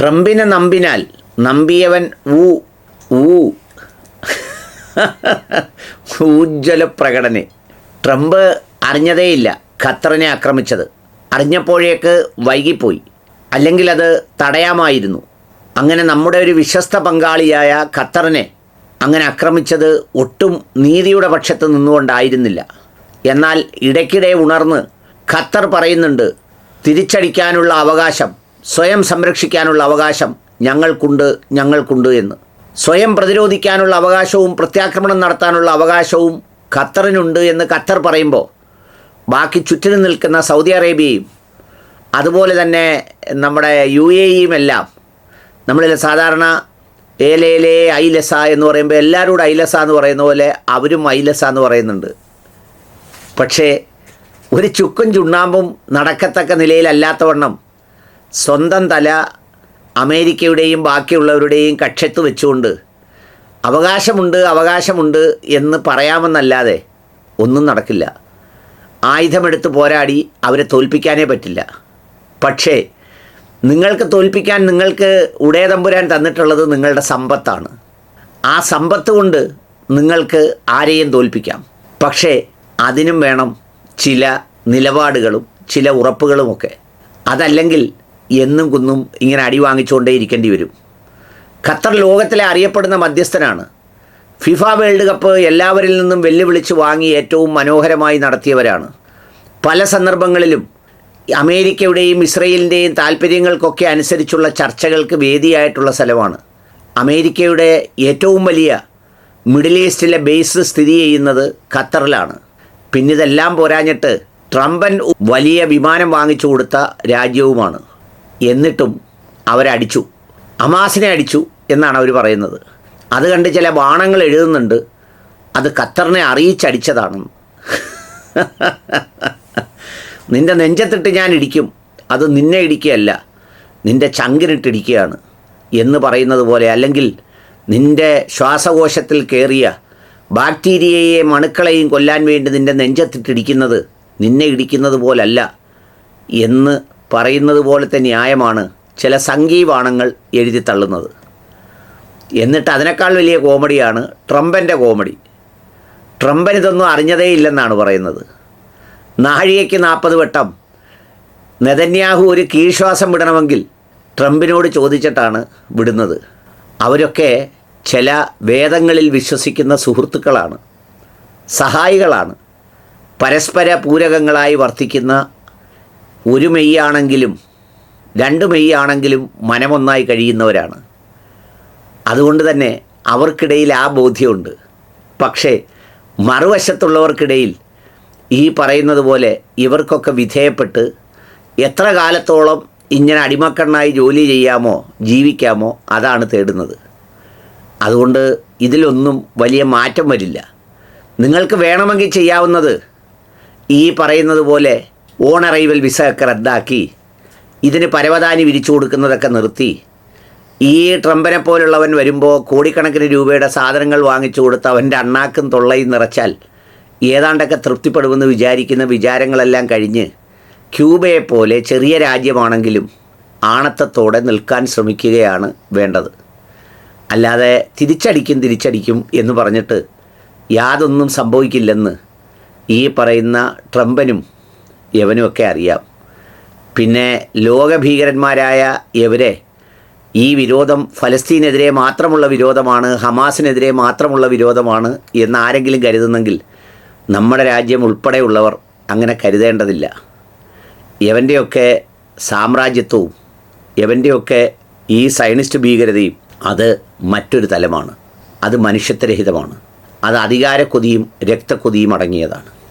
ട്രംപിനെ നമ്പിനാൽ നമ്പിയവൻ ഊ ഊ. ഊജ്വല പ്രകടനെ. ട്രംപ് അറിഞ്ഞതേയില്ല ഖത്തറിനെ ആക്രമിച്ചത്. അറിഞ്ഞപ്പോഴേക്ക് വൈകിപ്പോയി. അല്ലെങ്കിൽ അത് തടയാമായിരുന്നു. അങ്ങനെ നമ്മുടെ ഒരു വിശ്വസ്ത പങ്കാളിയായ ഖത്തറിനെ അങ്ങനെ ആക്രമിച്ചത് ഒട്ടും നീതിയുടെ പക്ഷത്ത് നിന്നുകൊണ്ടായിരുന്നില്ല. എന്നാൽ ഇടയ്ക്കിടെ ഉണർന്ന് ഖത്തർ പറയുന്നുണ്ട് തിരിച്ചടിക്കാനുള്ള അവകാശം സ്വയം സംരക്ഷിക്കാനുള്ള അവകാശം ഞങ്ങൾക്കുണ്ട് ഞങ്ങൾക്കുണ്ട് എന്ന്. സ്വയം പ്രതിരോധിക്കാനുള്ള അവകാശവും പ്രത്യാക്രമണം നടത്താനുള്ള അവകാശവും ഖത്തറിനുണ്ട് എന്ന് ഖത്തർ പറയുമ്പോൾ ബാക്കി ചുറ്റിനും നിൽക്കുന്ന സൗദി അറേബ്യയും അതുപോലെ തന്നെ നമ്മുടെ യു എ ഇയും എല്ലാം നമ്മളിൽ സാധാരണ ഏലേലേ ഐലസ എന്ന് പറയുമ്പോൾ എല്ലാവരും കൂടെ ഐലസ എന്ന് പറയുന്ന പോലെ അവരും ഐലസ എന്ന് പറയുന്നുണ്ട്. പക്ഷേ ഒരു ചുക്കും ചുണ്ണാമ്പും നടക്കത്തക്ക നിലയിലല്ലാത്തവണ്ണം സ്വന്തം തല അമേരിക്കയുടെയും ബാക്കിയുള്ളവരുടെയും കക്ഷത്ത് വെച്ചുകൊണ്ട് അവകാശമുണ്ട് അവകാശമുണ്ട് എന്ന് പറയാമെന്നല്ലാതെ ഒന്നും നടക്കില്ല. ആയുധമെടുത്ത് പോരാടി അവരെ തോൽപ്പിക്കാനേ പറ്റില്ല. പക്ഷേ നിങ്ങൾക്ക് തോൽപ്പിക്കാൻ നിങ്ങൾക്ക് ഉടയതമ്പുരാൻ തന്നിട്ടുള്ളത് നിങ്ങളുടെ സമ്പത്താണ്. ആ സമ്പത്ത് കൊണ്ട് നിങ്ങൾക്ക് ആരെയും തോൽപ്പിക്കാം. പക്ഷേ അതിനും വേണം ചില നിലപാടുകളും ചില ഉറപ്പുകളുമൊക്കെ. അതല്ലെങ്കിൽ എന്നും കുന്നും ഇങ്ങനെ അടി വാങ്ങിച്ചുകൊണ്ടേ ഇരിക്കേണ്ടി വരും. ഖത്തർ ലോകത്തിലെ അറിയപ്പെടുന്ന മധ്യസ്ഥനാണ്. ഫിഫ വേൾഡ് കപ്പ് എല്ലാവരിൽ നിന്നും വെല്ലുവിളിച്ച് വാങ്ങി ഏറ്റവും മനോഹരമായി നടത്തിയവരാണ്. പല സന്ദർഭങ്ങളിലും അമേരിക്കയുടെയും ഇസ്രയേലിന്റെയും താല്പര്യങ്ങൾക്കൊക്കെ അനുസരിച്ചുള്ള ചർച്ചകൾക്ക് വേദിയായിട്ടുള്ള സ്ഥലമാണ്. അമേരിക്കയുടെ ഏറ്റവും വലിയ മിഡിൽ ഈസ്റ്റിലെ ബേസ് സ്ഥിതി ചെയ്യുന്നത് ഖത്തറിലാണ്. പിന്നിതെല്ലാം പോരാഞ്ഞിട്ട് ട്രംപൻ വലിയ വിമാനം വാങ്ങിച്ചു കൊടുത്ത രാജ്യവുമാണ്. എന്നിട്ടും അവരടിച്ചു അമാസിനെ അടിച്ചു എന്നാണ് അവർ പറയുന്നത്. അത് കണ്ട് ചില ബാണങ്ങൾ എഴുതുന്നുണ്ട്. അത് ഖത്തറിനെ അറിയിച്ചടിച്ചതാണെന്ന് നിന്റെ നെഞ്ചത്തിട്ട് ഞാൻ ഇടിക്കും. അത് നിന്നെ ഇടിക്കുകയല്ല നിന്റെ ചങ്കിനിട്ടിടിക്കുകയാണ് എന്ന് പറയുന്നത് പോലെ അല്ലെങ്കിൽ നിന്റെ ശ്വാസകോശത്തിൽ കയറിയ ബാക്ടീരിയയെയും അണുക്കളെയും കൊല്ലാൻ വേണ്ടി നിന്റെ നെഞ്ചത്തിട്ടിടിക്കുന്നത് നിന്നെ ഇടിക്കുന്നത് പോലല്ല എന്ന് പറയുന്നത് പോലത്തെ ന്യായമാണ് ചില സംഘീവാണങ്ങൾ എഴുതി തള്ളുന്നത്. എന്നിട്ട് അതിനേക്കാൾ വലിയ കോമഡിയാണ് ട്രംപന്റെ കോമഡി. ട്രംപൻ ഇതൊന്നും അറിഞ്ഞതേ ഇല്ലെന്നാണ് പറയുന്നത്. നാഴികയ്ക്ക് നാൽപ്പത് വട്ടം. നെതന്യാഹു ഒരു കീഴ്ശ്വാസം വിടണമെങ്കിൽ ട്രംപിനോട് ചോദിച്ചിട്ടാണ് വിടുന്നത്. അവരൊക്കെ ചില വേദങ്ങളിൽ വിശ്വസിക്കുന്ന സുഹൃത്തുക്കളാണ്. സഹായികളാണ്. പരസ്പര പൂരകങ്ങളായി വർത്തിക്കുന്ന ഒരു മെയ്യാണെങ്കിലും രണ്ട് മെയ്യാണെങ്കിലും മനമൊന്നായി കഴിയുന്നവരാണ്. അതുകൊണ്ട് തന്നെ അവർക്കിടയിൽ ആ ബോധ്യമുണ്ട്. പക്ഷേ മറുവശത്തുള്ളവർക്കിടയിൽ ഈ പറയുന്നത് പോലെ ഇവർക്കൊക്കെ വിധേയപ്പെട്ട് എത്ര കാലത്തോളം ഇങ്ങനെ അടിമക്കണ്ണായി ജോലി ചെയ്യാമോ ജീവിക്കാമോ അതാണ് തേടുന്നത്. അതുകൊണ്ട് ഇതിലൊന്നും വലിയ മാറ്റം വരില്ല. നിങ്ങൾക്ക് വേണമെങ്കിൽ ചെയ്യാവുന്നത് ഈ പറയുന്നത് പോലെ ഓൺ അറൈവൽ വിസ ഒക്കെ റദ്ദാക്കി ഇതിന് പരവതാനി വിരിച്ചു കൊടുക്കുന്നതൊക്കെ നിർത്തി. ഈ ട്രംപിനെ പോലുള്ളവൻ വരുമ്പോൾ കോടിക്കണക്കിന് രൂപയുടെ സാധനങ്ങൾ വാങ്ങിച്ചു കൊടുത്ത് അവന്റെ അണ്ണാക്കും തൊള്ളയും നിറച്ചാൽ ഏതാണ്ടൊക്കെ തൃപ്തിപ്പെടുമെന്ന് വിചാരിക്കുന്ന വിചാരങ്ങളെല്ലാം കഴിഞ്ഞ് ക്യൂബയെ പോലെ ചെറിയ രാജ്യമാണെങ്കിലും ആണത്തത്തോടെ നിൽക്കാൻ ശ്രമിക്കുകയാണ് വേണ്ടത്. അല്ലാതെ തിരിച്ചടിക്കും തിരിച്ചടിക്കും എന്ന് പറഞ്ഞിട്ട് യാതൊന്നും സംഭവിക്കില്ലെന്ന് ഈ പറയുന്ന ട്രംപനും യവനുമൊക്കെ അറിയാം. പിന്നെ ലോകഭീകരന്മാരായ ഇവരെ ഈ വിരോധം ഫലസ്തീനെതിരെ മാത്രമുള്ള വിരോധമാണ് ഹമാസിനെതിരെ മാത്രമുള്ള വിരോധമാണ് എന്ന് ആരെങ്കിലും കരുതുന്നെങ്കിൽ നമ്മുടെ രാജ്യം ഉൾപ്പെടെയുള്ളവർ അങ്ങനെ കരുതേണ്ടതില്ല. യവന്റെയൊക്കെ സാമ്രാജ്യത്വവും യവന്റെയൊക്കെ ഈ സയനിസ്റ്റ് ഭീകരതയും അത് മറ്റൊരു തലമാണ്. അത് മനുഷ്യത്വരഹിതമാണ്. അത് അധികാരക്കൊതിയും രക്തക്കൊതിയും അടങ്ങിയതാണ്.